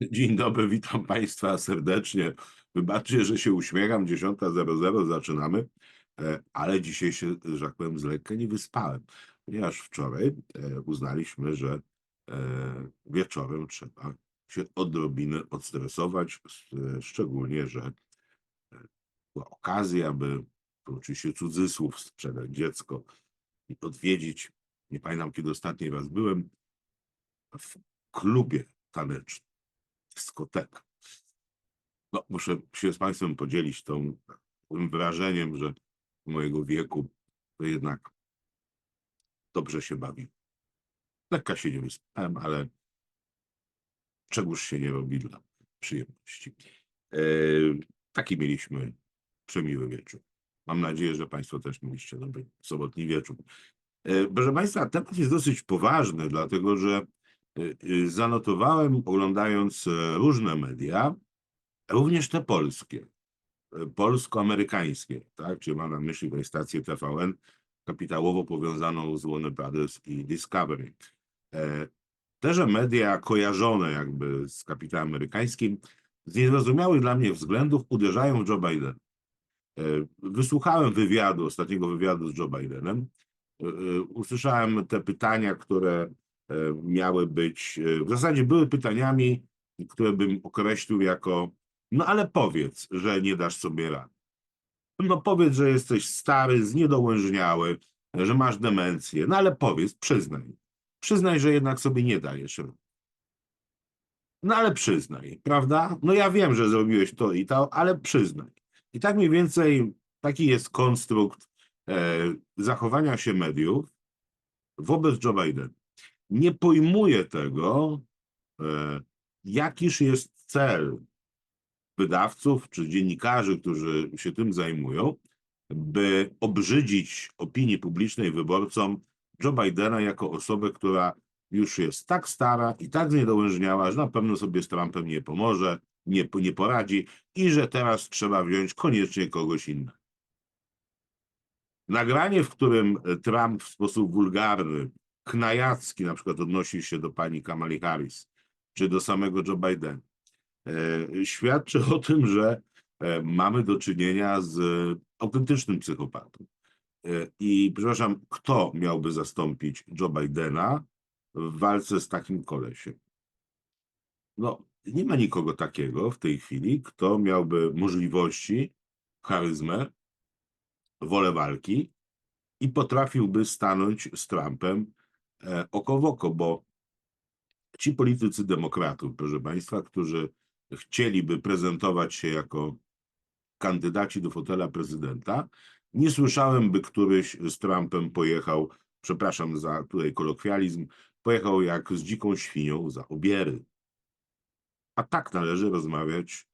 Dzień dobry, witam Państwa serdecznie. Wybaczcie, że się uśmiecham, 10.00 zaczynamy, e, ale dzisiaj się, że tak powiem, z lekka nie wyspałem, ponieważ wczoraj e, uznaliśmy, że e, wieczorem trzeba się odrobinę odstresować, szczególnie, że była okazja, by, oczywiście cudzysłów, sprzedać dziecko i odwiedzić, nie pamiętam kiedy ostatni raz byłem, w klubie tanecznym dyskoteka. No, muszę się z Państwem podzielić tą, tym wrażeniem, że mojego wieku to jednak dobrze się bawi. Lekka się nie wyspałem, ale czegoż się nie robi dla przyjemności. E, taki mieliśmy przemiły wieczór. Mam nadzieję, że Państwo też mieliście dobry sobotni wieczór. E, Proszę Państwa, temat jest dosyć poważny, dlatego że zanotowałem, oglądając e, różne media, również te polskie, e, polsko-amerykańskie, tak? Czyli mam na myśli tutaj stację TVN kapitałowo powiązaną z Warner Brothers i Discovery. E, Teże media kojarzone jakby z kapitałem amerykańskim z niezrozumiałych dla mnie względów uderzają w Joe Biden. Wysłuchałem wywiadu, ostatniego wywiadu z Joe Bidenem. Usłyszałem te pytania, które miały być, e, w zasadzie były pytaniami, które bym określił jako, no ale powiedz, że nie dasz sobie rady. No powiedz, że jesteś stary, zniedołężniały, że masz demencję, no ale powiedz, przyznaj. Przyznaj, że jednak sobie nie dajesz rady. No ale przyznaj, prawda? No ja wiem, że zrobiłeś to i to, ale przyznaj. I tak mniej więcej taki jest konstrukt e, zachowania się mediów wobec Joe Biden. Nie pojmuję tego, e, jakiż jest cel wydawców czy dziennikarzy, którzy się tym zajmują, by obrzydzić opinii publicznej wyborcom Joe Bidena jako osobę, która już jest tak stara i tak zniedołężniała, że na pewno sobie z Trumpem nie pomoże, nie, nie poradzi i że teraz trzeba wziąć koniecznie kogoś innego. Nagranie, w którym Trump w sposób wulgarny, knajacki na przykład odnosi się do pani Kamali Harris, czy do samego Joe Bidena, e, świadczy o tym, że e, mamy do czynienia z autentycznym psychopatą. E, I przepraszam, kto miałby zastąpić Joe Bidena w walce z takim kolesiem? No, nie ma nikogo takiego w tej chwili, kto miałby możliwości, charyzmę, wolę walki i potrafiłby stanąć z Trumpem oko w oko, bo ci politycy demokratów, proszę Państwa, którzy chcieliby prezentować się jako kandydaci do fotela prezydenta, nie słyszałem, by któryś z Trumpem pojechał, przepraszam za tutaj kolokwializm, pojechał jak z dziką świnią za obiery. A tak należy rozmawiać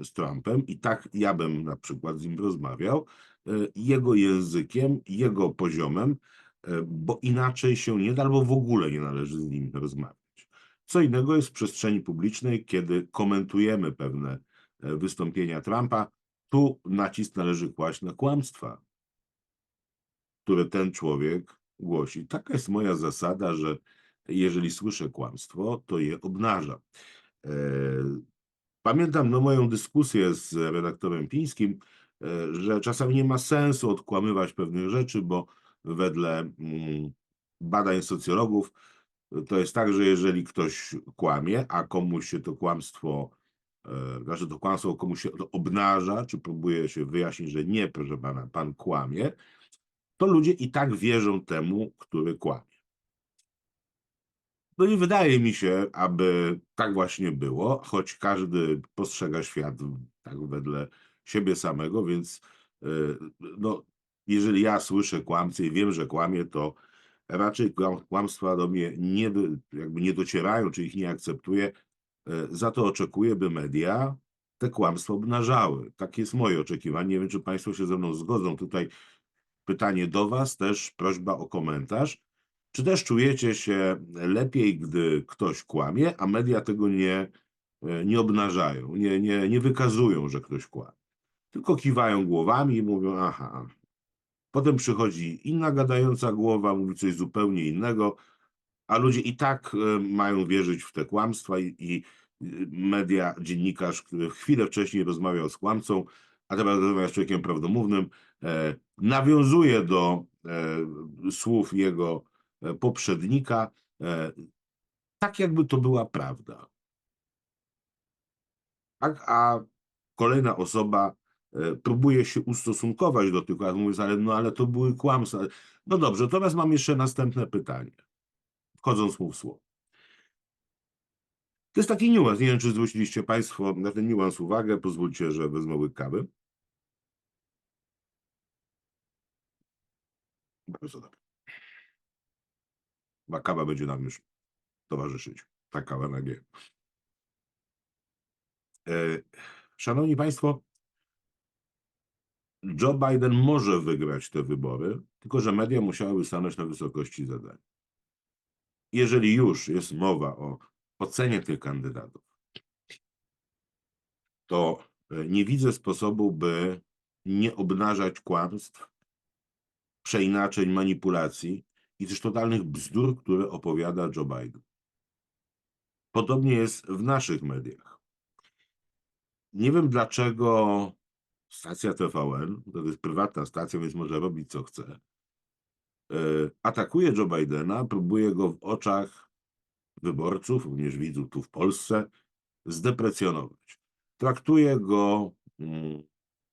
e, z Trumpem i tak ja bym na przykład z nim rozmawiał, e, jego językiem, jego poziomem, e, bo inaczej się nie da, albo w ogóle nie należy z nim rozmawiać. Co innego jest w przestrzeni publicznej, kiedy komentujemy pewne e, wystąpienia Trumpa, tu nacisk należy kłaść na kłamstwa, które ten człowiek głosi. Taka jest moja zasada, że jeżeli słyszę kłamstwo, to je obnażam. E, Pamiętam no, moją dyskusję z redaktorem Pińskim, e, że czasami nie ma sensu odkłamywać pewnych rzeczy, bo wedle mm, badań socjologów e, to jest tak, że jeżeli ktoś kłamie, a komuś się to kłamstwo, e, znaczy to kłamstwo komuś się obnaża, czy próbuje się wyjaśnić, że nie, proszę pana, pan kłamie, to ludzie i tak wierzą temu, który kłamie. No nie wydaje mi się, aby tak właśnie było, choć każdy postrzega świat tak wedle siebie samego, więc y, no, jeżeli ja słyszę kłamcę i wiem, że kłamie, to raczej kłam- kłamstwa do mnie nie, jakby nie docierają, czy ich nie akceptuję. Y, Za to oczekuję, by media te kłamstwa obnażały. Takie jest moje oczekiwanie. Nie wiem, czy Państwo się ze mną zgodzą. Tutaj pytanie do Was, też prośba o komentarz. Czy też czujecie się lepiej, gdy ktoś kłamie, a media tego nie, e, nie obnażają, nie, nie, nie wykazują, że ktoś kłamie? Tylko kiwają głowami i mówią, aha. Potem przychodzi inna gadająca głowa, mówi coś zupełnie innego, a ludzie i tak e, mają wierzyć w te kłamstwa i, i media, dziennikarz, który chwilę wcześniej rozmawiał z kłamcą, a teraz rozmawia z człowiekiem prawdomównym, e, nawiązuje do e, słów jego e, poprzednika, e, tak jakby to była prawda. Tak, a kolejna osoba próbuje się ustosunkować do tych mówiąc, ale, no, ale to były kłamstwa. No dobrze, teraz mam jeszcze następne pytanie, wchodząc mu w słowo. To jest taki niuans. Nie wiem, czy zwróciliście Państwo na ten niuans uwagę. Pozwólcie, że wezmę łyk kawy. Bardzo dobrze. Chyba kawa będzie nam już towarzyszyć. Ta kawa na G. E, Szanowni Państwo, Joe Biden może wygrać te wybory, tylko że media musiałyby stanąć na wysokości zadań. Jeżeli już jest mowa o ocenie tych kandydatów, to e, nie widzę sposobu, by nie obnażać kłamstw, przeinaczeń, manipulacji i też totalnych bzdur, które opowiada Joe Biden. Podobnie jest w naszych mediach. Nie wiem dlaczego stacja TVN, to jest prywatna stacja, więc może robić co chce, e, atakuje Joe Bidena, próbuje go w oczach wyborców, również widzów tu w Polsce, zdeprecjonować. Traktuje go, mm,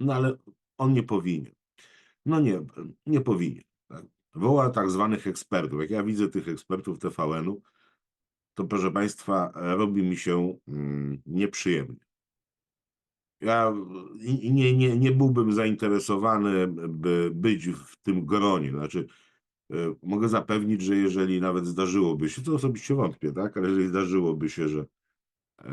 no ale on nie powinien. No nie, nie powinien. Tak? Woła tak zwanych ekspertów. Jak ja widzę tych ekspertów TVN-u, to proszę Państwa, robi mi się mm, nieprzyjemnie. Ja i- nie, nie, nie byłbym zainteresowany, by być w tym gronie. Znaczy, e, mogę zapewnić, że jeżeli nawet zdarzyłoby się, to osobiście wątpię, tak, ale jeżeli zdarzyłoby się, że e,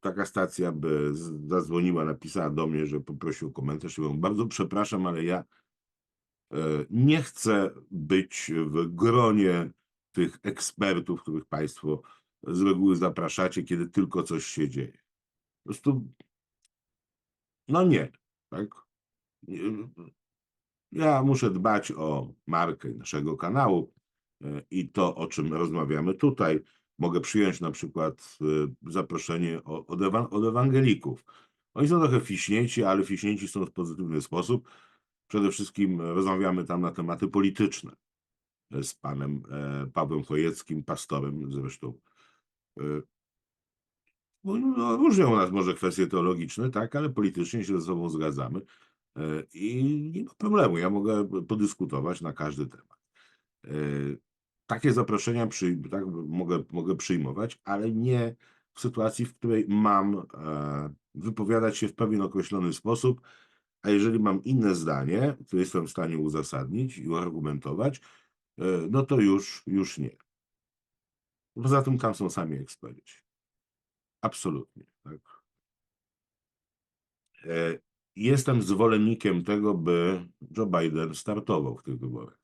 taka stacja by zadzwoniła, napisała do mnie, że poprosił o komentarz, to mówię, bardzo przepraszam, ale ja e, nie chcę być w gronie tych ekspertów, których Państwo z reguły zapraszacie, kiedy tylko coś się dzieje. Po prostu no nie, tak? Ja muszę dbać o markę naszego kanału e, i to, o czym rozmawiamy tutaj. Mogę przyjąć na przykład e, zaproszenie od, od ewangelików. Oni są trochę fiśnięci, ale fiśnięci są w pozytywny sposób. Przede wszystkim rozmawiamy tam na tematy polityczne e, z panem Pawłem Chojeckim, pastorem zresztą. No, różnią nas może kwestie teologiczne, tak, ale politycznie się ze sobą zgadzamy e, i nie ma problemu. Ja mogę podyskutować na każdy temat. E, Takie zaproszenia przy, tak, mogę, mogę przyjmować, ale nie w sytuacji, w której mam e, wypowiadać się w pewien określony sposób, a jeżeli mam inne zdanie, które jestem w stanie uzasadnić i uargumentować, e, no to już, już nie. Poza tym tam są sami eksperci. Absolutnie. Tak. E, Jestem zwolennikiem tego, by Joe Biden startował w tych wyborach,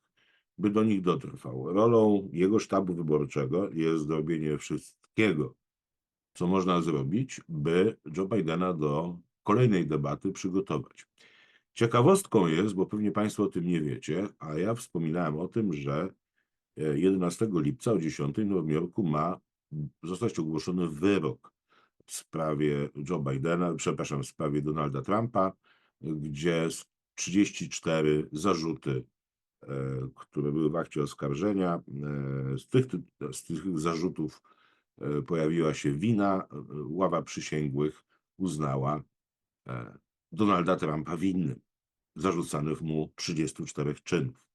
by do nich dotrwał. Rolą jego sztabu wyborczego jest zrobienie wszystkiego, co można zrobić, by Joe Bidena do kolejnej debaty przygotować. Ciekawostką jest, bo pewnie Państwo o tym nie wiecie, a ja wspominałem o tym, że e, 11 lipca o 10 w Nowym Jorku ma zostać ogłoszony wyrok w sprawie Joe Bidena, przepraszam, w sprawie Donalda Trumpa, gdzie z 34 zarzuty, e, które były w akcie oskarżenia, e, z tych, z tych zarzutów e, pojawiła się wina, ława przysięgłych uznała Donalda Trumpa winnym zarzucanych mu 34 czynów.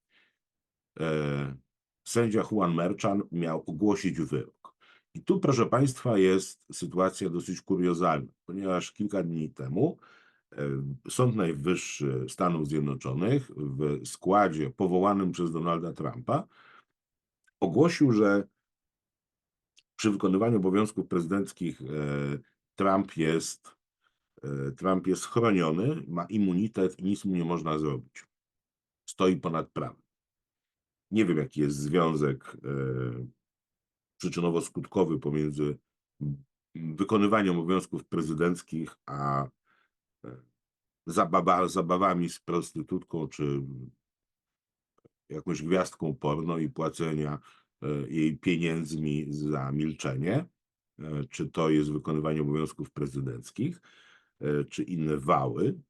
Sędzia Juan Merchan miał ogłosić wyrok. I tu, proszę Państwa, jest sytuacja dosyć kuriozalna, ponieważ kilka dni temu Sąd Najwyższy Stanów Zjednoczonych w składzie powołanym przez Donalda Trumpa ogłosił, że przy wykonywaniu obowiązków prezydenckich e, Trump jest, e, Trump jest chroniony, ma immunitet i nic mu nie można zrobić. Stoi ponad prawem. Nie wiem, jaki jest związek e, przyczynowo-skutkowy pomiędzy wykonywaniem obowiązków prezydenckich a e, zabawa, zabawami z prostytutką czy jakąś gwiazdką porno i płacenia e, jej pieniędzmi za milczenie. e, czy to jest wykonywanie obowiązków prezydenckich, czy inne wały.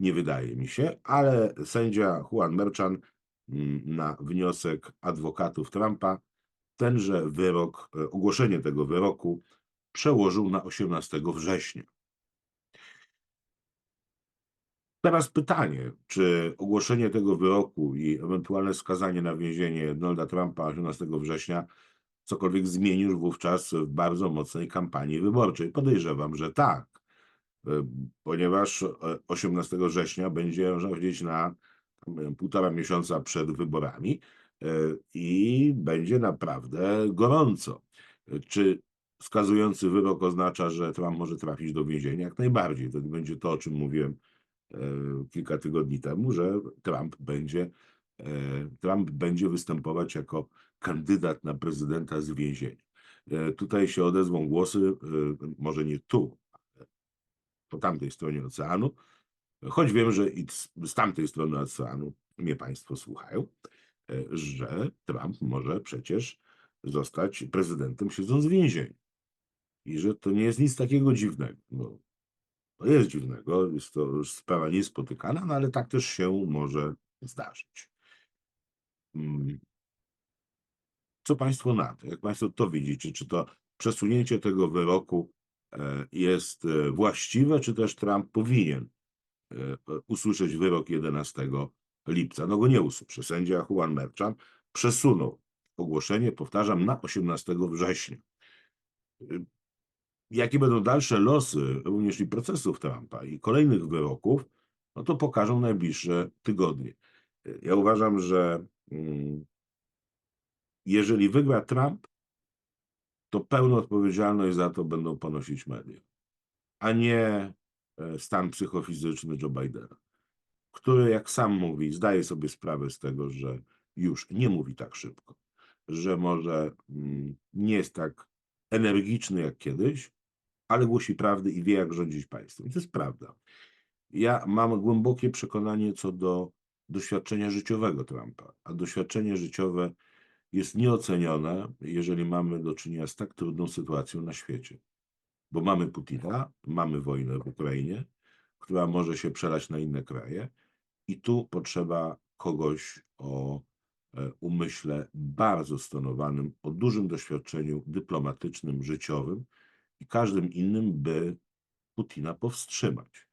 Nie wydaje mi się, ale sędzia Juan Merchan mm, na wniosek adwokatów Trumpa tenże wyrok, e, ogłoszenie tego wyroku przełożył na 18 września. Teraz pytanie, czy ogłoszenie tego wyroku i ewentualne skazanie na więzienie Donalda Trumpa 18 września cokolwiek zmieni już wówczas w bardzo mocnej kampanii wyborczej? Podejrzewam, że tak, e, ponieważ e, 18 września będzie, można powiedzieć, na półtora miesiąca przed wyborami e, i będzie naprawdę gorąco. E, Czy skazujący wyrok oznacza, że Trump może trafić do więzienia? Jak najbardziej. To będzie to, o czym mówiłem e, kilka tygodni temu, że Trump będzie, e, Trump będzie występować jako kandydat na prezydenta z więzienia. E, Tutaj się odezwą głosy, e, może nie tu, po tamtej stronie oceanu, choć wiem, że i z tamtej strony oceanu mnie Państwo słuchają, e, że Trump może przecież zostać prezydentem siedząc w więzieniu. I że to nie jest nic takiego dziwnego. No, to jest dziwnego, jest to już sprawa niespotykana, no ale tak też się może zdarzyć. Mm. Co Państwo na to? Jak Państwo to widzicie? Czy to przesunięcie tego wyroku e, jest e, właściwe, czy też Trump powinien e, usłyszeć wyrok 11 lipca? No go nie usłyszy. Sędzia Juan Merchan przesunął ogłoszenie, powtarzam, na 18 września. Y, Jakie będą dalsze losy również i procesów Trumpa i kolejnych wyroków, no to pokażą najbliższe tygodnie. Y, Ja uważam, że mm, jeżeli wygra Trump, to pełną odpowiedzialność za to będą ponosić media, a nie e, stan psychofizyczny Joe Bidena, który, jak sam mówi, zdaje sobie sprawę z tego, że już nie mówi tak szybko, że może mm, nie jest tak energiczny jak kiedyś, ale głosi prawdę i wie, jak rządzić państwem. I to jest prawda. Ja mam głębokie przekonanie co do doświadczenia życiowego Trumpa, a doświadczenie życiowe jest nieocenione, jeżeli mamy do czynienia z tak trudną sytuacją na świecie. Bo mamy Putina, mamy wojnę w Ukrainie, która może się przelać na inne kraje, i tu potrzeba kogoś o e, umyśle bardzo stonowanym, o dużym doświadczeniu dyplomatycznym, życiowym i każdym innym, by Putina powstrzymać.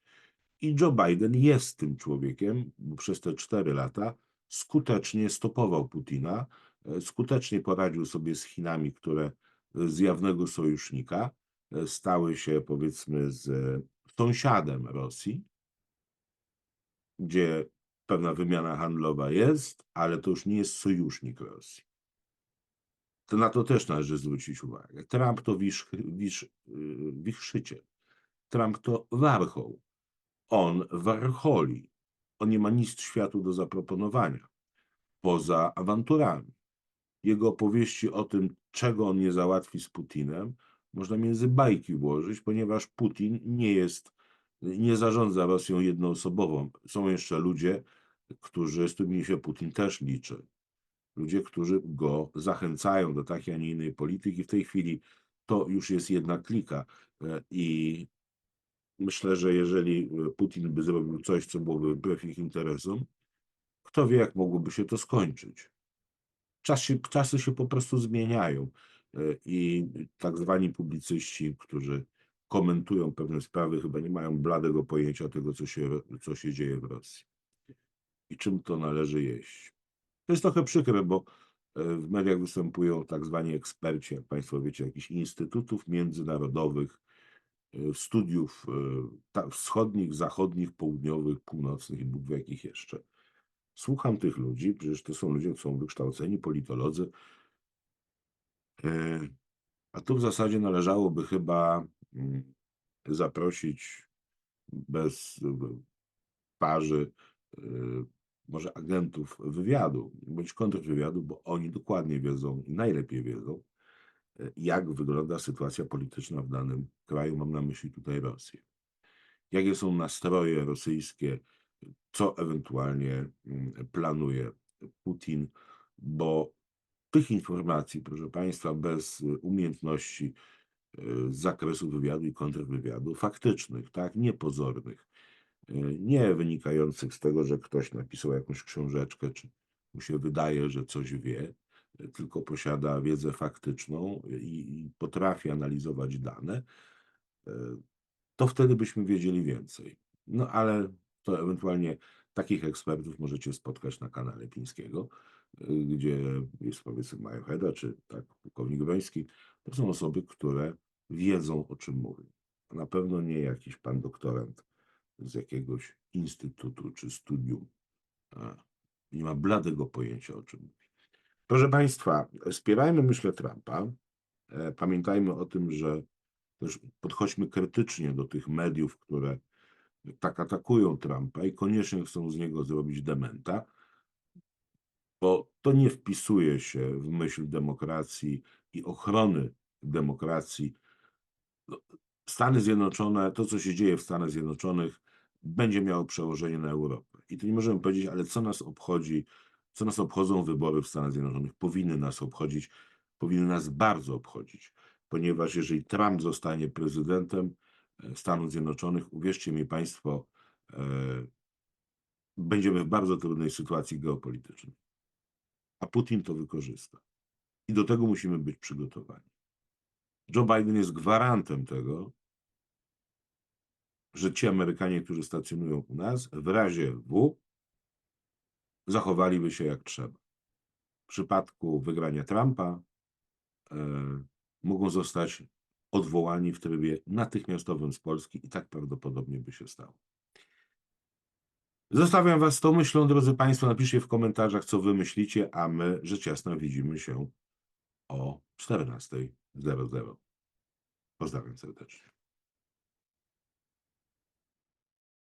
I Joe Biden jest tym człowiekiem, bo przez te cztery lata skutecznie stopował Putina, e, skutecznie poradził sobie z Chinami, które z jawnego sojusznika e, stały się, powiedzmy, z e, sąsiadem Rosji, gdzie pewna wymiana handlowa jest, ale to już nie jest sojusznik Rosji. To na to też należy zwrócić uwagę. Trump to wisz, wisz, yy, wichrzyciel. Trump to warchoł. On warcholi. On nie ma nic światu do zaproponowania poza awanturami. Jego opowieści o tym, czego on nie załatwi z Putinem, można między bajki włożyć, ponieważ Putin nie jest, nie zarządza Rosją jednoosobową. Są jeszcze ludzie, którzy, z którymi się Putin też liczy. Ludzie, którzy go zachęcają do takiej, a nie innej polityki. W tej chwili to już jest jedna klika e, i myślę, że jeżeli e, Putin by zrobił coś, co byłoby wbrew ich interesom, kto wie, jak mogłoby się to skończyć. Czas się, czasy się po prostu zmieniają e, i tak zwani publicyści, którzy komentują pewne sprawy, chyba nie mają bladego pojęcia tego, co się, co się dzieje w Rosji i czym to należy jeść. To jest trochę przykre, bo e, w mediach występują tak zwani eksperci, jak Państwo wiecie, jakichś instytutów międzynarodowych, e, studiów e, wschodnich, zachodnich, południowych, północnych i Bóg wie jakich jeszcze. Słucham tych ludzi, przecież to są ludzie, którzy są wykształceni, politolodzy, a tu w zasadzie należałoby chyba zaprosić bez parzy e, może agentów wywiadu bądź kontrwywiadu, bo oni dokładnie wiedzą i najlepiej wiedzą, e, jak wygląda sytuacja polityczna w danym kraju. Mam na myśli tutaj Rosję. Jakie są nastroje rosyjskie, co ewentualnie mm, planuje Putin, bo tych informacji, proszę państwa, bez y, umiejętności y, z zakresu wywiadu i kontrwywiadu faktycznych, tak, niepozornych, y, nie wynikających z tego, że ktoś napisał jakąś książeczkę, czy mu się wydaje, że coś wie, y, tylko posiada wiedzę faktyczną i, i potrafi analizować dane, y, to wtedy byśmy wiedzieli więcej. No ale to ewentualnie takich ekspertów możecie spotkać na kanale Pińskiego, gdzie jest powiedzmy Majorheda, czy tak pułkownik Węński. To są osoby, które wiedzą o czym mówią. Na pewno nie jakiś pan doktorant z jakiegoś instytutu czy studium. Nie ma bladego pojęcia o czym mówi. Proszę Państwa, wspierajmy myślę Trumpa. E, Pamiętajmy o tym, że też podchodźmy krytycznie do tych mediów, które tak atakują Trumpa i koniecznie chcą z niego zrobić dementa, bo to nie wpisuje się w myśl demokracji i ochrony demokracji. No, Stany Zjednoczone, to co się dzieje w Stanach Zjednoczonych, będzie miało przełożenie na Europę. I tu nie możemy powiedzieć, ale co nas obchodzi, co nas obchodzą wybory w Stanach Zjednoczonych? Powinny nas obchodzić, powinny nas bardzo obchodzić, ponieważ jeżeli Trump zostanie prezydentem e, Stanów Zjednoczonych, uwierzcie mi Państwo, e, będziemy w bardzo trudnej sytuacji geopolitycznej. A Putin to wykorzysta. I do tego musimy być przygotowani. Joe Biden jest gwarantem tego, że ci Amerykanie, którzy stacjonują u nas, w razie W zachowaliby się jak trzeba. W przypadku wygrania Trumpa e, mogą zostać odwołani w trybie natychmiastowym z Polski i tak prawdopodobnie by się stało. Zostawiam Was z tą myślą, drodzy Państwo. Napiszcie w komentarzach, co Wy myślicie, a my, rzecz jasna, widzimy się o 14.00. Pozdrawiam serdecznie.